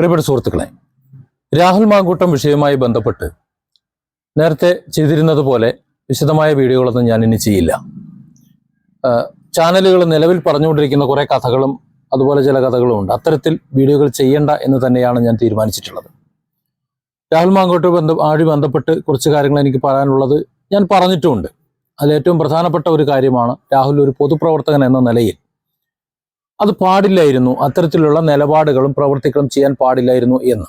പ്രിയപ്പെട്ട സുഹൃത്തുക്കളെ രാഹുൽ മാങ്കൂട്ടം വിഷയവുമായി ബന്ധപ്പെട്ട് നേരത്തെ ചെയ്തിരുന്നത് പോലെ വിശദമായ വീഡിയോകളൊന്നും ഞാൻ ഇനി ചെയ്യില്ല. ചാനലുകൾ നിലവിൽ പറഞ്ഞുകൊണ്ടിരിക്കുന്ന കുറേ കഥകളും അതുപോലെ ചില കഥകളും ഉണ്ട്. അത്തരത്തിൽ വീഡിയോകൾ ചെയ്യേണ്ട എന്ന് തന്നെയാണ് ഞാൻ തീരുമാനിച്ചിട്ടുള്ളത്. രാഹുൽ മാങ്കോട്ട് ബന്ധ ആഴി ബന്ധപ്പെട്ട് കുറച്ച് കാര്യങ്ങൾ എനിക്ക് പറയാനുള്ളത് ഞാൻ പറഞ്ഞിട്ടുമുണ്ട്. അതിലേറ്റവും പ്രധാനപ്പെട്ട ഒരു കാര്യമാണ് രാഹുൽ ഒരു പൊതുപ്രവർത്തകൻ എന്ന നിലയിൽ അത് പാടില്ലായിരുന്നു. അത്തരത്തിലുള്ള നിലപാടുകളും പ്രവർത്തികളും ചെയ്യാൻ പാടില്ലായിരുന്നു എന്ന്.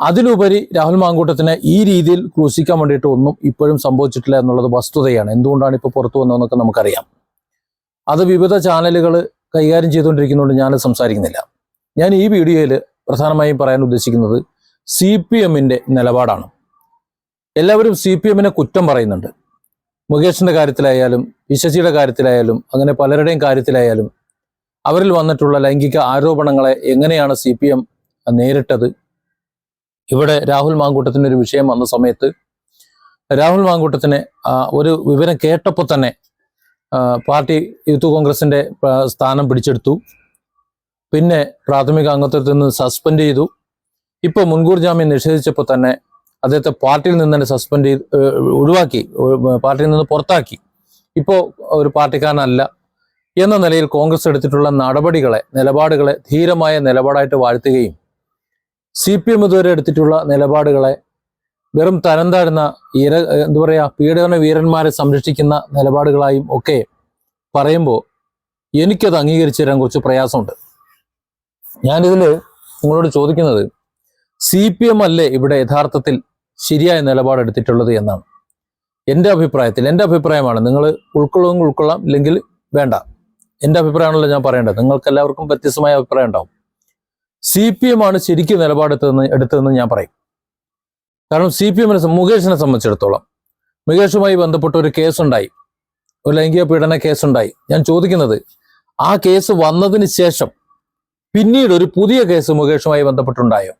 അതിലുപരി രാഹുൽ മാങ്കൂട്ടത്തിനെ ഈ രീതിയിൽ ക്രൂശിക്കാൻ വേണ്ടിയിട്ട് ഒന്നും ഇപ്പോഴും സംഭവിച്ചിട്ടില്ല എന്നുള്ളത് വസ്തുതയാണ്. എന്തുകൊണ്ടാണ് ഇപ്പോൾ പുറത്തു വന്നതെന്നൊക്കെ നമുക്കറിയാം. അത് വിവിധ ചാനലുകൾ കൈകാര്യം ചെയ്തുകൊണ്ടിരിക്കുന്നതുകൊണ്ട് ഞാൻ സംസാരിക്കുന്നില്ല. ഞാൻ ഈ വീഡിയോയിൽ പ്രധാനമായും പറയാൻ ഉദ്ദേശിക്കുന്നത് സി പി എമ്മിന്റെ നിലപാടാണ്. എല്ലാവരും സി പി എമ്മിനെ കുറ്റം പറയുന്നുണ്ട്. മുകേഷിന്റെ കാര്യത്തിലായാലും വിശ്വജിയുടെ കാര്യത്തിലായാലും അങ്ങനെ പലരുടെയും കാര്യത്തിലായാലും അവരിൽ വന്നിട്ടുള്ള ലൈംഗിക ആരോപണങ്ങളെ എങ്ങനെയാണ് സി പി എം നേരിട്ടത്? ഇവിടെ രാഹുൽ മാങ്കൂട്ടത്തിന് ഒരു വിഷയം വന്ന സമയത്ത് രാഹുൽ മാങ്കൂട്ടത്തിന് ഒരു വിവരം കേട്ടപ്പോൾ തന്നെ പാർട്ടി യൂത്ത് കോൺഗ്രസിന്റെ സ്ഥാനം പിടിച്ചെടുത്തു. പിന്നെ പ്രാഥമിക അംഗത്വത്തിൽ നിന്ന് സസ്പെൻഡ് ചെയ്തു. ഇപ്പോൾ മുൻകൂർ ജാമ്യം നിഷേധിച്ചപ്പോൾ തന്നെ അദ്ദേഹത്തെ പാർട്ടിയിൽ നിന്ന് തന്നെ സസ്പെൻഡ് ചെയ്ത് ഒഴിവാക്കി പാർട്ടിയിൽ നിന്ന് പുറത്താക്കി. ഇപ്പോൾ ഒരു പാർട്ടിക്കാരനല്ല എന്ന നിലയിൽ കോൺഗ്രസ് എടുത്തിട്ടുള്ള നടപടികളെ നിലപാടുകളെ ധീരമായ നിലപാടായിട്ട് വാഴ്ത്തുകയും സി പി എം ഇതുവരെ എടുത്തിട്ടുള്ള നിലപാടുകളെ വെറും തരം താഴ്ന്ന ഇര എന്താ പറയുക പീഡന വീരന്മാരെ സംരക്ഷിക്കുന്ന നിലപാടുകളായും ഒക്കെ പറയുമ്പോൾ എനിക്കത് അംഗീകരിച്ചു തരാൻ കുറച്ച് പ്രയാസമുണ്ട്. ഞാനിതിൽ നിങ്ങളോട് ചോദിക്കുന്നത് സി പി എം അല്ലേ ഇവിടെ യഥാർത്ഥത്തിൽ ശരിയായ നിലപാടെടുത്തിട്ടുള്ളത് എന്നാണ്. എന്റെ അഭിപ്രായത്തിൽ എന്റെ അഭിപ്രായമാണ് നിങ്ങൾ ഉൾക്കൊള്ളുമെങ്കിൽ ഉൾക്കൊള്ളാം ഇല്ലെങ്കിൽ വേണ്ട. എന്റെ അഭിപ്രായമാണല്ലോ ഞാൻ പറയേണ്ടത്. നിങ്ങൾക്ക് എല്ലാവർക്കും വ്യത്യസ്തമായ അഭിപ്രായം ഉണ്ടാവും. സി പി എം ആണ് ശരിക്കും നിലപാടെടുത്തതെന്ന് എടുത്തതെന്ന് ഞാൻ പറയും. കാരണം സി പി എമ്മിനെ മുകേഷിനെ സംബന്ധിച്ചിടത്തോളം മുകേഷുമായി ബന്ധപ്പെട്ട ഒരു കേസുണ്ടായി. ഒരു ലൈംഗിക പീഡന കേസുണ്ടായി. ഞാൻ ചോദിക്കുന്നത് ആ കേസ് വന്നതിന് ശേഷം പിന്നീട് ഒരു പുതിയ കേസ് മുകേഷുമായി ബന്ധപ്പെട്ടുണ്ടായോ?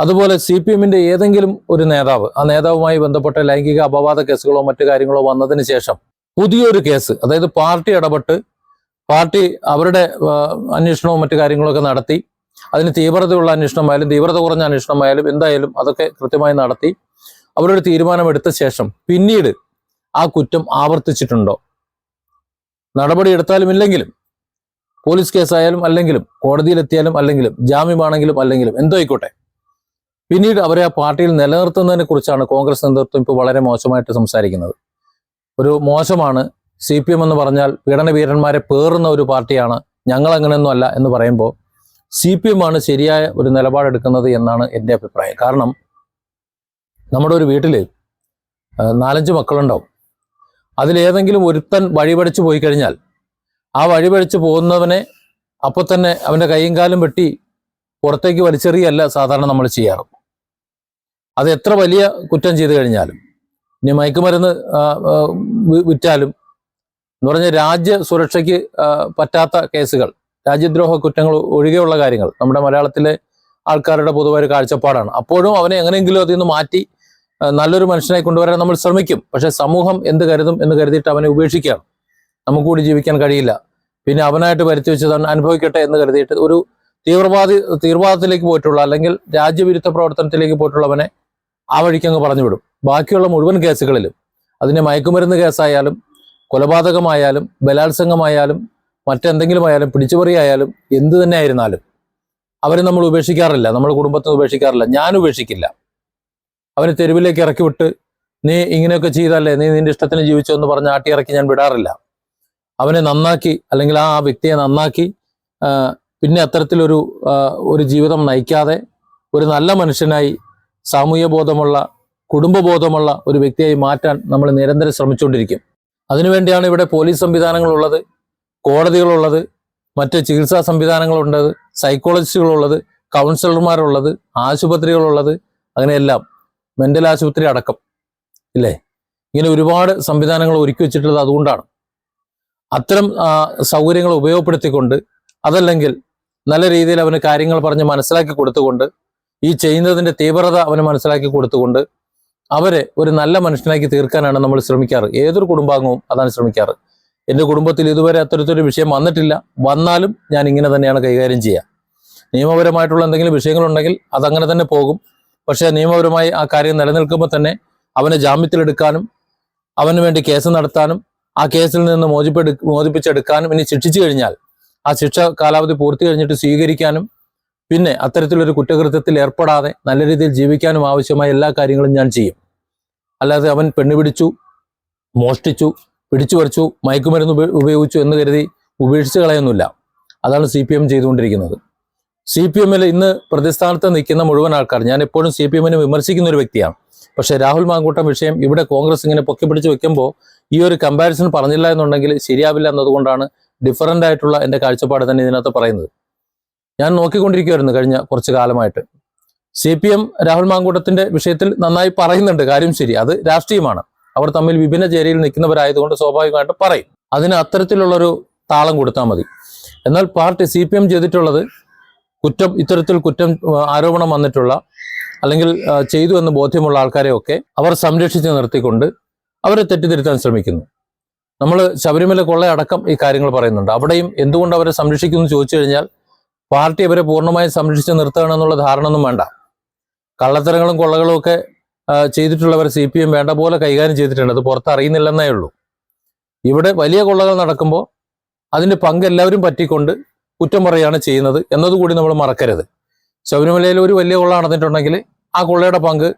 അതുപോലെ സി പി എമ്മിന്റെ ഏതെങ്കിലും ഒരു നേതാവ് ആ നേതാവുമായി ബന്ധപ്പെട്ട ലൈംഗിക അപവാദ കേസുകളോ മറ്റു കാര്യങ്ങളോ വന്നതിന് ശേഷം പുതിയൊരു കേസ് അതായത് പാർട്ടി ഇടപെട്ട് പാർട്ടി അവരുടെ അന്വേഷണവും മറ്റു കാര്യങ്ങളൊക്കെ നടത്തി അതിന് തീവ്രതയുള്ള അന്വേഷണമായാലും തീവ്രത കുറഞ്ഞ അന്വേഷണമായാലും എന്തായാലും അതൊക്കെ കൃത്യമായി നടത്തി അവരൊരു തീരുമാനമെടുത്ത ശേഷം പിന്നീട് ആ കുറ്റം ആവർത്തിച്ചിട്ടുണ്ടോ? നടപടി എടുത്താലും ഇല്ലെങ്കിലും പോലീസ് കേസായാലും അല്ലെങ്കിലും കോടതിയിലെത്തിയാലും അല്ലെങ്കിലും ജാമ്യമാണെങ്കിലും അല്ലെങ്കിലും എന്തോ ആയിക്കോട്ടെ. പിന്നീട് അവരെ ആ പാർട്ടിയിൽ നിലനിർത്തുന്നതിനെ കുറിച്ചാണ് കോൺഗ്രസ് നേതൃത്വം ഇപ്പോൾ വളരെ മോശമായിട്ട് സംസാരിക്കുന്നത്. ഒരു മോശമാണ് സി പി എം എന്ന് പറഞ്ഞാൽ പീഡനവീരന്മാരെ പേറുന്ന ഒരു പാർട്ടിയാണ് ഞങ്ങൾ അങ്ങനെയൊന്നും അല്ല എന്ന് പറയുമ്പോൾ സി പി എം ആണ് ശരിയായ ഒരു നിലപാടെടുക്കുന്നത് എന്നാണ് എന്റെ അഭിപ്രായം. കാരണം നമ്മുടെ ഒരു വീട്ടിൽ നാലഞ്ച് മക്കളുണ്ടാവും. അതിലേതെങ്കിലും ഒരുത്തൻ വഴിപടിച്ച് പോയി കഴിഞ്ഞാൽ ആ വഴിപടിച്ച് പോകുന്നവനെ അപ്പോൾ തന്നെ അവന്റെ കൈയും കാലും വെട്ടി പുറത്തേക്ക് വലിച്ചെറിയല്ല സാധാരണ നമ്മൾ ചെയ്യാറ്. അത് എത്ര വലിയ കുറ്റം ചെയ്തു കഴിഞ്ഞാലും ഇനി മയക്കുമരുന്ന് വിറ്റാലും എന്ന് പറഞ്ഞ രാജ്യ സുരക്ഷയ്ക്ക് പറ്റാത്ത കേസുകൾ രാജ്യദ്രോഹ കുറ്റങ്ങൾ ഒഴികെയുള്ള കാര്യങ്ങൾ നമ്മുടെ മലയാളത്തിലെ ആൾക്കാരുടെ പൊതുവായ കാഴ്ചപ്പാടാണ്. അപ്പോഴും അവനെ എങ്ങനെയെങ്കിലും അതിൽ നിന്ന് മാറ്റി നല്ലൊരു മനുഷ്യനായി കൊണ്ടുവരാൻ നമ്മൾ ശ്രമിക്കും. പക്ഷെ സമൂഹം എന്ത് കരുതും എന്ന് കരുതിയിട്ട് അവനെ ഉപേക്ഷിക്കുകയാണ്. നമുക്ക് കൂടി ജീവിക്കാൻ കഴിയില്ല. പിന്നെ അവനായിട്ട് വരുത്തി വെച്ചത് അനുഭവിക്കട്ടെ എന്ന് കരുതിയിട്ട് ഒരു തീവ്രവാദി തീവ്രവാദത്തിലേക്ക് പോയിട്ടുള്ള അല്ലെങ്കിൽ രാജ്യവിരുദ്ധ പ്രവർത്തനത്തിലേക്ക് പോയിട്ടുള്ളവനെ ആ വഴിക്കങ്ങ് പറഞ്ഞു വിടും ബാക്കിയുള്ള മുഴുവൻ കേസുകളിലും അതിന് മയക്കുമരുന്ന് കേസായാലും കൊലപാതകമായാലും ബലാത്സംഗമായാലും മറ്റെന്തെങ്കിലും ആയാലും പിടിച്ചുപറിയായാലും എന്ത് തന്നെ ആയിരുന്നാലും അവരെ നമ്മൾ ഉപേക്ഷിക്കാറില്ല. നമ്മുടെ കുടുംബത്തെ ഉപേക്ഷിക്കാറില്ല. ഞാൻ ഉപേക്ഷിക്കില്ല. അവനെ തെരുവിലേക്ക് ഇറക്കി വിട്ട് നീ ഇങ്ങനെയൊക്കെ ചെയ്തല്ലേ നീ നിന്റെ ഇഷ്ടത്തിന് ജീവിച്ചോ എന്ന് പറഞ്ഞ് ആട്ടി ഇറക്കി ഞാൻ വിടാറില്ല. അവനെ നന്നാക്കി അല്ലെങ്കിൽ ആ വ്യക്തിയെ നന്നാക്കി പിന്നെ അത്തരത്തിലൊരു ഒരു ജീവിതം നയിക്കാതെ ഒരു നല്ല മനുഷ്യനായി സാമൂഹ്യ ബോധമുള്ള കുടുംബബോധമുള്ള ഒരു വ്യക്തിയായി മാറ്റാൻ നമ്മൾ നിരന്തരം ശ്രമിച്ചുകൊണ്ടിരിക്കും. അതിനുവേണ്ടിയാണ് ഇവിടെ പോലീസ് സംവിധാനങ്ങളുള്ളത് കോടതികളുള്ളത് മറ്റ് ചികിത്സാ സംവിധാനങ്ങളുള്ളത് സൈക്കോളജിസ്റ്റുകളുള്ളത് കൗൺസിലർമാരുള്ളത് ആശുപത്രികളുള്ളത് അങ്ങനെയെല്ലാം മെന്റൽ ആശുപത്രി അടക്കം. ഇല്ലേ? ഇങ്ങനെ ഒരുപാട് സംവിധാനങ്ങൾ ഒരുക്കി വെച്ചിട്ടുള്ളത് അതുകൊണ്ടാണ്. അത്തരം സൗകര്യങ്ങൾ ഉപയോഗപ്പെടുത്തിക്കൊണ്ട് അതല്ലെങ്കിൽ നല്ല രീതിയിൽ അവന് കാര്യങ്ങൾ പറഞ്ഞ് മനസ്സിലാക്കി കൊടുത്തുകൊണ്ട് ഈ ചെയ്യുന്നതിന്റെ തീവ്രത അവന് മനസ്സിലാക്കി കൊടുത്തുകൊണ്ട് അവരെ ഒരു നല്ല മനുഷ്യനാക്കി തീർക്കാനാണ് നമ്മൾ ശ്രമിക്കാറ്. ഏതൊരു കുടുംബാംഗവും അതാണ് ശ്രമിക്കാറ്. എന്റെ കുടുംബത്തിൽ ഇതുവരെ അത്തരത്തിലൊരു വിഷയം വന്നിട്ടില്ല. വന്നാലും ഞാൻ ഇങ്ങനെ തന്നെയാണ് കൈകാര്യം ചെയ്യുക. നിയമപരമായിട്ടുള്ള എന്തെങ്കിലും വിഷയങ്ങളുണ്ടെങ്കിൽ അതങ്ങനെ തന്നെ പോകും. പക്ഷേ നിയമപരമായി ആ കാര്യം നിലനിൽക്കുമ്പോൾ തന്നെ അവനെ ജാമ്യത്തിലെടുക്കാനും അവന് വേണ്ടി കേസ് നടത്താനും ആ കേസിൽ നിന്ന് മോചിപ്പെടു മോചിപ്പിച്ചെടുക്കാനും ഇനി ശിക്ഷിച്ചു കഴിഞ്ഞാൽ ആ ശിക്ഷ കാലാവധി പൂർത്തി കഴിഞ്ഞിട്ട് സ്വീകരിക്കാനും പിന്നെ അത്തരത്തിലൊരു കുറ്റകൃത്യത്തിൽ ഏർപ്പെടാതെ നല്ല രീതിയിൽ ജീവിക്കാനും ആവശ്യമായ എല്ലാ കാര്യങ്ങളും ഞാൻ ചെയ്യും. അല്ലാതെ അവൻ പെണ്ണുപിടിച്ചു മോഷ്ടിച്ചു പിടിച്ചു പറിച്ചു മയക്കുമരുന്ന് ഉപയോഗിച്ചു എന്ന് കരുതി ഉപേക്ഷിച്ച് കളയൊന്നുമില്ല അതാണ് സി പി എം ചെയ്തുകൊണ്ടിരിക്കുന്നത്. സി പി എമ്മിൽ ഇന്ന് പ്രതിസ്ഥാനത്ത് നിൽക്കുന്ന മുഴുവൻ ആൾക്കാർ ഞാൻ എപ്പോഴും സി പി എമ്മിനെ വിമർശിക്കുന്ന ഒരു വ്യക്തിയാണ്. പക്ഷേ രാഹുൽ മാങ്കൂട്ടം വിഷയം ഇവിടെ കോൺഗ്രസ് ഇങ്ങനെ പൊക്കി പിടിച്ച് വെക്കുമ്പോൾ ഈ ഒരു കമ്പാരിസൺ പറഞ്ഞില്ല എന്നുണ്ടെങ്കിൽ ശരിയാവില്ല എന്നതുകൊണ്ടാണ് ഡിഫറന്റ് ആയിട്ടുള്ള എന്റെ കാഴ്ചപ്പാട് തന്നെ ഇതിനകത്ത് പറയുന്നത്. ഞാൻ നോക്കിക്കൊണ്ടിരിക്കുമായിരുന്നു കഴിഞ്ഞ കുറച്ച് കാലമായിട്ട്. സി പി എം രാഹുൽ മാങ്കൂട്ടത്തിന്റെ വിഷയത്തിൽ നന്നായി പറയുന്നുണ്ട് കാര്യം ശരി. അത് രാഷ്ട്രീയമാണ്. അവർ തമ്മിൽ വിഭിന്ന ചേരിയിൽ നിൽക്കുന്നവരായതുകൊണ്ട് സ്വാഭാവികമായിട്ട് പറയും. അതിന് അത്തരത്തിലുള്ളൊരു താളം കൊടുത്താൽ മതി. എന്നാൽ പാർട്ടി സി പി എം ചെയ്തിട്ടുള്ളത് കുറ്റം ഇത്തരത്തിൽ കുറ്റം ആരോപണം വന്നിട്ടുള്ള അല്ലെങ്കിൽ ചെയ്തു എന്ന് ബോധ്യമുള്ള ആൾക്കാരെയൊക്കെ അവർ സംരക്ഷിച്ച് നിർത്തിക്കൊണ്ട് അവരെ തെറ്റിദ്ധരുത്താൻ ശ്രമിക്കുന്നു. നമ്മൾ ശബരിമല കൊള്ളയടക്കം ഈ കാര്യങ്ങൾ പറയുന്നുണ്ട്. അവിടെയും എന്തുകൊണ്ട് അവരെ സംരക്ഷിക്കുന്നു ചോദിച്ചു കഴിഞ്ഞാൽ പാർട്ടി അവരെ പൂർണമായും സംരക്ഷിച്ച് നിർത്തണമെന്നുള്ള ധാരണ ഒന്നും വേണ്ട. കള്ളത്തരങ്ങളും കൊള്ളകളും ഒക്കെ ചെയ്തിട്ടുള്ളവർ സി പി എം വേണ്ട പോലെ കൈകാര്യം ചെയ്തിട്ടുണ്ട്. അത് പുറത്തറിയുന്നില്ലെന്നേ ഉള്ളൂ. ഇവിടെ വലിയ കൊള്ളകൾ നടക്കുമ്പോൾ അതിന്റെ പങ്ക് എല്ലാവരും പറ്റിക്കൊണ്ട് കുറ്റം പറയുകയാണ് ചെയ്യുന്നത് എന്നതുകൂടി നമ്മൾ മറക്കരുത്. ശബരിമലയിൽ ഒരു വലിയ കൊള്ള നടന്നിട്ടുണ്ടെങ്കിൽ ആ കൊള്ളയുടെ പങ്ക്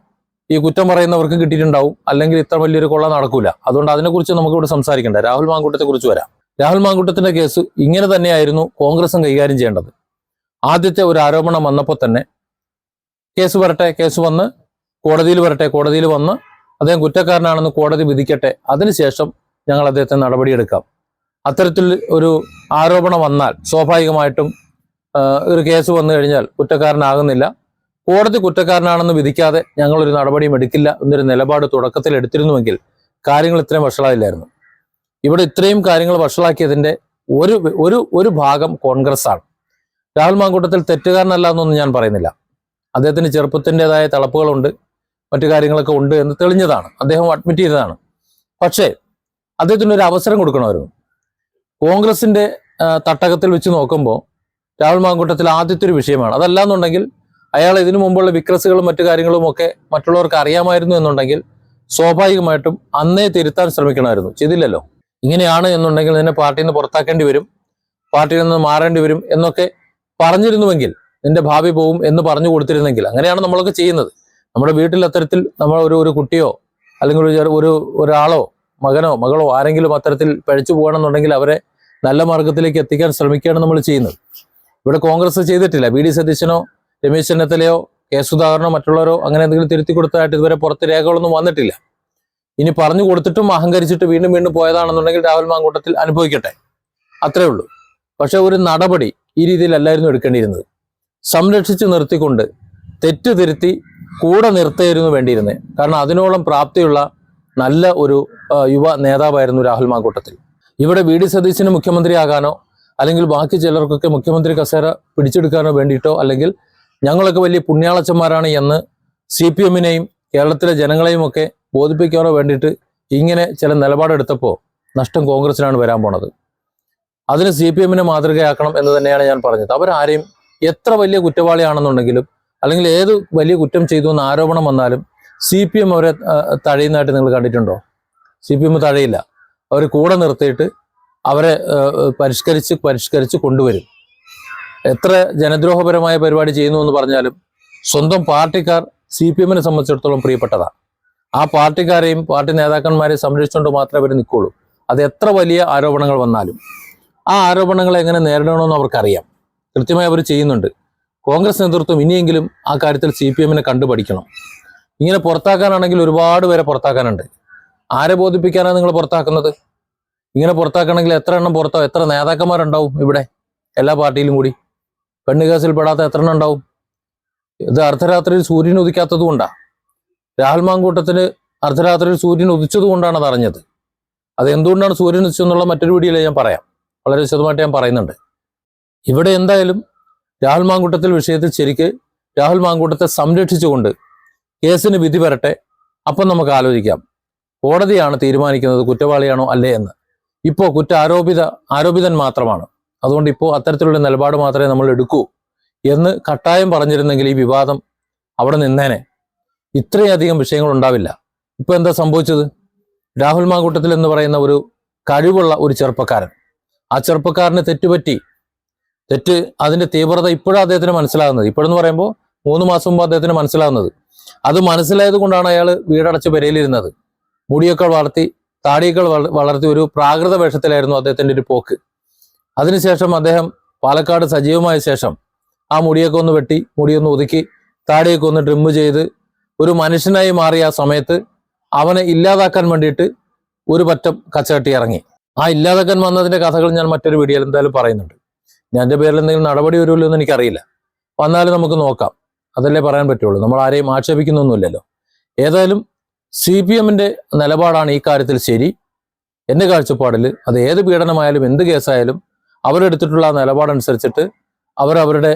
ഈ കുറ്റം പറയുന്നവർക്ക് കിട്ടിയിട്ടുണ്ടാവും. അല്ലെങ്കിൽ ഇത്ര വലിയൊരു കൊള്ള നടക്കൂല. അതുകൊണ്ട് അതിനെക്കുറിച്ച് നമുക്ക് ഇവിടെ സംസാരിക്കണ്ട. രാഹുൽ മാങ്കൂട്ടത്തെക്കുറിച്ച് വരാം. രാഹുൽ മാങ്കൂട്ടത്തിന്റെ കേസ് ഇങ്ങനെ തന്നെയായിരുന്നു കോൺഗ്രസും കൈകാര്യം ചെയ്യേണ്ടത്. ആദ്യത്തെ ഒരു ആരോപണം വന്നപ്പോൾ തന്നെ കേസ് വരട്ടെ കേസ് വന്ന് കോടതിയിൽ വരട്ടെ കോടതിയിൽ വന്ന് അദ്ദേഹം കുറ്റക്കാരനാണെന്ന് കോടതി വിധിക്കട്ടെ അതിനുശേഷം ഞങ്ങൾ അദ്ദേഹത്തെ നടപടിയെടുക്കാം അത്തരത്തിൽ ഒരു ആരോപണം വന്നാൽ സ്വാഭാവികമായിട്ടും ഒരു കേസ് വന്നു കഴിഞ്ഞാൽ കുറ്റക്കാരനാകുന്നില്ല. കോടതി കുറ്റക്കാരനാണെന്ന് വിധിക്കാതെ ഞങ്ങളൊരു നടപടിയും എടുക്കില്ല എന്നൊരു നിലപാട് തുടക്കത്തിൽ എടുത്തിരുന്നുവെങ്കിൽ കാര്യങ്ങൾ ഇത്രയും വഷളായില്ലായിരുന്നു. ഇവിടെ ഇത്രയും കാര്യങ്ങൾ വഷളാക്കിയതിന്റെ ഒരു ഒരു ഭാഗം കോൺഗ്രസ് ആണ് രാഹുൽ മാങ്കൂട്ടത്തിൽ തെറ്റുകാരനല്ല എന്നൊന്നും ഞാൻ പറയുന്നില്ല. അദ്ദേഹത്തിന് ചെറുപ്പത്തിന്റെതായ തിളപ്പുകളുണ്ട് മറ്റു കാര്യങ്ങളൊക്കെ ഉണ്ട് എന്ന് തെളിഞ്ഞതാണ്. അദ്ദേഹം അഡ്മിറ്റ് ചെയ്തതാണ്. പക്ഷേ അദ്ദേഹത്തിന് ഒരു അവസരം കൊടുക്കണമായിരുന്നു. കോൺഗ്രസിന്റെ ആ, തട്ടകത്തിൽ വെച്ച് നോക്കുമ്പോൾ രാഹുൽ മാങ്കൂട്ടത്തിൽ ആദ്യത്തെ ഒരു വിഷയമാണ്. അതല്ലാന്നുണ്ടെങ്കിൽ അയാൾ ഇതിനു മുമ്പുള്ള വിക്രസുകളും മറ്റു കാര്യങ്ങളും ഒക്കെ മറ്റുള്ളവർക്ക് അറിയാമായിരുന്നു എന്നുണ്ടെങ്കിൽ സ്വാഭാവികമായിട്ടും അന്നേ തിരുത്താൻ ശ്രമിക്കണമായിരുന്നു. ചെയ്തില്ലല്ലോ. ഇങ്ങനെയാണ് എന്നുണ്ടെങ്കിൽ നിന്നെ പാർട്ടിയിൽ നിന്ന് പുറത്താക്കേണ്ടി വരും പാർട്ടിയിൽ നിന്ന് മാറേണ്ടി വരും എന്നൊക്കെ പറഞ്ഞിരുന്നുവെങ്കിൽ നിന്റെ ഭാവി പോവും എന്ന് പറഞ്ഞു കൊടുത്തിരുന്നെങ്കിൽ അങ്ങനെയാണ് നമ്മളൊക്കെ ചെയ്യുന്നത്. നമ്മുടെ വീട്ടിൽ അത്തരത്തിൽ നമ്മൾ ഒരു ഒരു കുട്ടിയോ അല്ലെങ്കിൽ ഒരു ഒരു ഒരാളോ മകനോ മകളോ ആരെങ്കിലും അത്തരത്തിൽ പഴിച്ചു പോകണമെന്നുണ്ടെങ്കിൽ അവരെ നല്ല മാർഗത്തിലേക്ക് എത്തിക്കാൻ ശ്രമിക്കുകയാണ് നമ്മൾ ചെയ്യുന്നത്. ഇവിടെ കോൺഗ്രസ് ചെയ്തിട്ടില്ല. വി ഡി സതീശനോ രമേശ് ചെന്നിത്തലയോ കെ സുധാകരനോ മറ്റുള്ളവരോ അങ്ങനെ എന്തെങ്കിലും തിരുത്തി കൊടുത്തതായിട്ട് ഇതുവരെ പുറത്ത് രേഖകളൊന്നും വന്നിട്ടില്ല. ഇനി പറഞ്ഞു കൊടുത്തിട്ടും അഹങ്കരിച്ചിട്ട് വീണ്ടും വീണ്ടും പോയതാണെന്നുണ്ടെങ്കിൽ രാഹുൽ മാങ്കൂട്ടത്തിൽ അനുഭവിക്കട്ടെ. അത്രേ ഉള്ളൂ. പക്ഷെ ഒരു നടപടി ഈ രീതിയിലല്ലായിരുന്നു എടുക്കേണ്ടിയിരുന്നത്. സംരക്ഷിച്ച് നിർത്തിക്കൊണ്ട് തെറ്റ് തിരുത്തി കൂടെ നിർത്തായിരുന്നു വേണ്ടിയിരുന്നത് കാരണം അതിനോളം പ്രാപ്തിയുള്ള നല്ല ഒരു യുവ നേതാവായിരുന്നു രാഹുൽ മാങ്കൂട്ടത്തിൽ. ഇവിടെ വി ഡി സതീശന് മുഖ്യമന്ത്രിയാകാനോ അല്ലെങ്കിൽ ബാക്കി ചിലർക്കൊക്കെ മുഖ്യമന്ത്രി കസേര പിടിച്ചെടുക്കാനോ വേണ്ടിയിട്ടോ അല്ലെങ്കിൽ ഞങ്ങളൊക്കെ വലിയ പുണ്യാളച്ചന്മാരാണ് എന്ന് സി പി എമ്മിനെയും കേരളത്തിലെ ജനങ്ങളെയും ഒക്കെ ബോധിപ്പിക്കാനോ വേണ്ടിയിട്ട് ഇങ്ങനെ ചില നിലപാടെടുത്തപ്പോൾ നഷ്ടം കോൺഗ്രസിനാണ് വരാൻ പോണത്. അതിന് സി പി എമ്മിനെ മാതൃകയാക്കണം എന്ന് തന്നെയാണ് ഞാൻ പറഞ്ഞത്. അവരാരെയും എത്ര വലിയ കുറ്റവാളിയാണെന്നുണ്ടെങ്കിലും അല്ലെങ്കിൽ ഏത് വലിയ കുറ്റം ചെയ്തു എന്ന് ആരോപണം വന്നാലും സി പി എം അവരെ തഴയുന്നതായിട്ട് നിങ്ങൾ കണ്ടിട്ടുണ്ടോ? സി പി എം തഴയില്ല. അവർ കൂടെ നിർത്തിയിട്ട് അവരെ പരിഷ്കരിച്ച് പരിഷ്കരിച്ച് കൊണ്ടുവരും. എത്ര ജനദ്രോഹപരമായ പരിപാടി ചെയ്യുന്നു എന്ന് പറഞ്ഞാലും സ്വന്തം പാർട്ടിക്കാർ സി പി എമ്മിനെ സംബന്ധിച്ചിടത്തോളം പ്രിയപ്പെട്ടതാണ് ആ പാർട്ടിക്കാരെയും പാർട്ടി നേതാക്കന്മാരെയും സംരക്ഷിച്ചുകൊണ്ട് മാത്രമേ അവർ നിൽക്കുള്ളൂ. അത് എത്ര വലിയ ആരോപണങ്ങൾ വന്നാലും. ആ ആരോപണങ്ങളെ എങ്ങനെ നേരിടണമെന്ന് അവർക്കറിയാം. കൃത്യമായി അവർ ചെയ്യുന്നുണ്ട്. കോൺഗ്രസ് നേതൃത്വം ഇനിയെങ്കിലും ആ കാര്യത്തിൽ സി പി എമ്മിനെ കണ്ടുപഠിക്കണം. ഇങ്ങനെ പുറത്താക്കാനാണെങ്കിൽ ഒരുപാട് പേരെ പുറത്താക്കാനുണ്ട്. ആരെ ബോധിപ്പിക്കാനാണ് നിങ്ങൾ പുറത്താക്കുന്നത്? ഇങ്ങനെ പുറത്താക്കണമെങ്കിൽ എത്ര എണ്ണം പുറത്താവും എത്ര നേതാക്കന്മാരുണ്ടാവും ഇവിടെ? എല്ലാ പാർട്ടിയിലും കൂടി. പെണ്ണ് കേസിൽ പെടാത്ത എത്ര എണ്ണം ഉണ്ടാവും? ഇത് അർദ്ധരാത്രിയിൽ സൂര്യൻ ഉദിക്കാത്തത് കൊണ്ടാ. രാഹുൽ മാങ്കൂട്ടത്തിന് അർദ്ധരാത്രിയിൽ സൂര്യൻ ഉദിച്ചത് കൊണ്ടാണ് അത് അറിഞ്ഞത് അത് എന്തുകൊണ്ടാണ് സൂര്യൻ ഉദിച്ചതെന്നുള്ള മറ്റൊരു വീഡിയോയിൽ ഞാൻ പറയാം. വളരെ വിശദമായിട്ട് ഞാൻ പറയുന്നുണ്ട്. ഇവിടെ എന്തായാലും രാഹുൽ മാങ്കൂട്ടത്തിൽ വിഷയത്തിൽ ശരിക്ക് രാഹുൽ മാങ്കൂട്ടത്തെ സംരക്ഷിച്ചുകൊണ്ട് കേസിന് വിധി വരട്ടെ. അപ്പം നമുക്ക് ആലോചിക്കാം. കോടതിയാണ് തീരുമാനിക്കുന്നത് കുറ്റവാളിയാണോ അല്ലേ എന്ന്. ഇപ്പോൾ കുറ്റാരോപിത ആരോപിതൻ മാത്രമാണ്. അതുകൊണ്ട് ഇപ്പോൾ അത്തരത്തിലുള്ള നിലപാട് മാത്രമേ നമ്മൾ എടുക്കൂ എന്ന് കട്ടായം പറഞ്ഞിരുന്നെങ്കിൽ ഈ വിവാദം അവിടെ നിന്നേനെ. ഇത്രയധികം വിഷയങ്ങൾ ഉണ്ടാവില്ല. ഇപ്പൊ എന്താ സംഭവിച്ചത്? രാഹുൽ മാങ്കൂട്ടത്തിൽ എന്ന് പറയുന്ന ഒരു കഴിവുള്ള ഒരു ചെറുപ്പക്കാരൻ. ആ ചെറുപ്പക്കാരന് തെറ്റുപറ്റി തെറ്റ് അതിന്റെ തീവ്രത ഇപ്പോഴും അദ്ദേഹത്തിന് മനസ്സിലാകുന്നത് ഇപ്പോഴെന്ന് പറയുമ്പോൾ മൂന്ന് മാസം മുമ്പ് അദ്ദേഹത്തിന് മനസ്സിലാകുന്നത് അത് മനസ്സിലായത് കൊണ്ടാണ് അയാൾ വീടടച്ച് പെരയിലിരുന്നത്. മുടിയൊക്കെ വളർത്തി താടിയൊക്കെ വളർത്തി ഒരു പ്രാകൃത വേഷത്തിലായിരുന്നു അദ്ദേഹത്തിന്റെ ഒരു പോക്ക്. അതിനുശേഷം അദ്ദേഹം പാലക്കാട് സജീവമായ ശേഷം ആ മുടിയൊക്കെ ഒന്ന് വെട്ടി മുടിയൊന്ന് ഒതുക്കി താടിയൊക്കെ ഒന്ന് ട്രിം ചെയ്ത് ഒരു മനുഷ്യനായി മാറിയ ആ സമയത്ത് അവനെ ഇല്ലാതാക്കാൻ വേണ്ടിയിട്ട് ഒരു പറ്റം കച്ചവട്ടി ഇറങ്ങി. ആ ഇല്ലാതാക്കാൻ വന്നതിന്റെ കഥകൾ ഞാൻ മറ്റൊരു വീഡിയോയിൽ എന്തായാലും പറയുന്നുണ്ട്. ഞാൻ എന്റെ പേരിൽ എന്തെങ്കിലും നടപടി വരുമല്ലോ എന്ന് എനിക്കറിയില്ല. വന്നാലും നമുക്ക് നോക്കാം. അതല്ലേ പറയാൻ പറ്റുള്ളൂ. നമ്മൾ ആരെയും ആക്ഷേപിക്കുന്നൊന്നുമില്ലല്ലോ. ഏതായാലും സി പി എമ്മിന്റെ നിലപാടാണ് ഈ കാര്യത്തിൽ ശരി. എന്റെ കാഴ്ചപ്പാടിൽ അത് ഏത് പീഡനമായാലും എന്ത് കേസായാലും അവരെടുത്തിട്ടുള്ള നിലപാടനുസരിച്ചിട്ട് അവരവരുടെ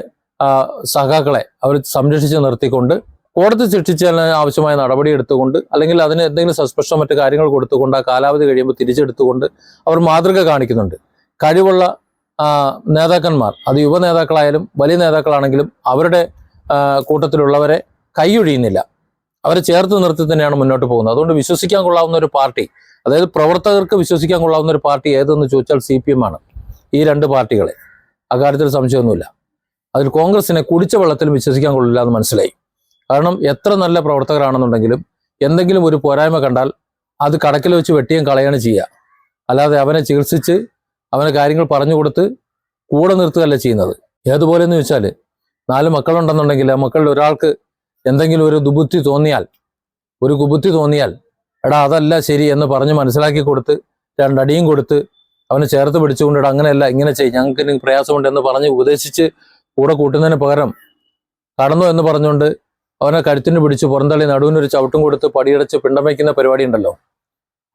സഖാക്കളെ അവർ സംരക്ഷിച്ച് നിർത്തിക്കൊണ്ട് കോടതി ശിക്ഷിച്ചതിന് ആവശ്യമായ നടപടി എടുത്തുകൊണ്ട് അല്ലെങ്കിൽ അതിന് എന്തെങ്കിലും സസ്പെൻഷനോ മറ്റു കാര്യങ്ങൾ കൊടുത്തുകൊണ്ട് ആ കാലാവധി കഴിയുമ്പോൾ തിരിച്ചെടുത്തുകൊണ്ട് അവർ മാതൃക കാണിക്കുന്നുണ്ട്. കഴിവുള്ള നേതാക്കന്മാർ അത് യുവ നേതാക്കളായാലും വലിയ നേതാക്കളാണെങ്കിലും അവരുടെ കൂട്ടത്തിലുള്ളവരെ കൈയൊഴിയുന്നില്ല. അവരെ ചേർത്ത് നിർത്തി തന്നെയാണ് മുന്നോട്ട് പോകുന്നത്. അതുകൊണ്ട് വിശ്വസിക്കാൻ കൊള്ളാവുന്ന ഒരു പാർട്ടി അതായത് പ്രവർത്തകർക്ക് വിശ്വസിക്കാൻ കൊള്ളാവുന്ന ഒരു പാർട്ടി ഏതെന്ന് ചോദിച്ചാൽ സി പി എം ആണ്. ഈ രണ്ട് പാർട്ടികളെ. അക്കാര്യത്തിൽ സംശയമൊന്നുമില്ല. അതിൽ കോൺഗ്രസിനെ കുടിച്ച വെള്ളത്തിൽ വിശ്വസിക്കാൻ കൊള്ളില്ല എന്ന് മനസ്സിലായി. കാരണം എത്ര നല്ല പ്രവർത്തകരാണെന്നുണ്ടെങ്കിലും എന്തെങ്കിലും ഒരു പോരായ്മ കണ്ടാൽ അത് കടക്കിൽ വെച്ച് വെട്ടിയും കളയാണ് ചെയ്യുക. അല്ലാതെ അവനെ ചികിത്സിച്ച് അവനെ കാര്യങ്ങൾ പറഞ്ഞു കൊടുത്ത് കൂടെ നിർത്തുകയല്ല ചെയ്യുന്നത്. ഏതുപോലെ എന്ന് വെച്ചാൽ നാല് മക്കളുണ്ടെന്നുണ്ടെങ്കിൽ ആ മക്കളിൽ ഒരാൾക്ക് എന്തെങ്കിലും ഒരു ദുബുദ്ധി തോന്നിയാൽ ഒരു കുബുദ്ധി തോന്നിയാൽ എടാ അതല്ല ശരി എന്ന് പറഞ്ഞ് മനസ്സിലാക്കി കൊടുത്ത് രണ്ടടിയും കൊടുത്ത് അവനെ ചേർത്ത് പിടിച്ചുകൊണ്ട് "എടാ, അങ്ങനെയല്ല ഇങ്ങനെ ചെയ്യും ഞങ്ങൾക്ക് പ്രയാസമുണ്ട് എന്ന് പറഞ്ഞ് ഉപദേശിച്ച് കൂടെ കൂട്ടുന്നതിന് പകരം കടന്നു എന്ന് പറഞ്ഞുകൊണ്ട് അവനെ കരുത്തിന് പിടിച്ച് പുറന്തള്ളി നടുവിനൊരു ചവിട്ടും കൊടുത്ത് പടിയടച്ച് പിണ്ടമയ്ക്കുന്ന പരിപാടി ഉണ്ടല്ലോ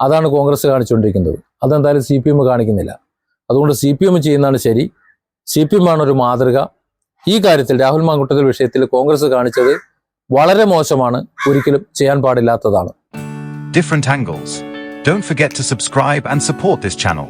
അതാണ് കോൺഗ്രസ് കാണിച്ചുകൊണ്ടിരിക്കുന്നത്. അതെന്തായാലും സി പി എം കാണിക്കുന്നില്ല. അതുകൊണ്ട് സി പി എം ചെയ്യുന്നതാണ് ശരി. സി പി എം ആണ് ഒരു മാതൃക. ഈ കാര്യത്തിൽ രാഹുൽ മാങ്കുട്ടത്തിൽ വിഷയത്തിൽ കോൺഗ്രസ് കാണിച്ചത് വളരെ മോശമാണ്. ഒരിക്കലും ചെയ്യാൻ പാടില്ലാത്തതാണ്. Different angles. Don't forget to subscribe and support this channel.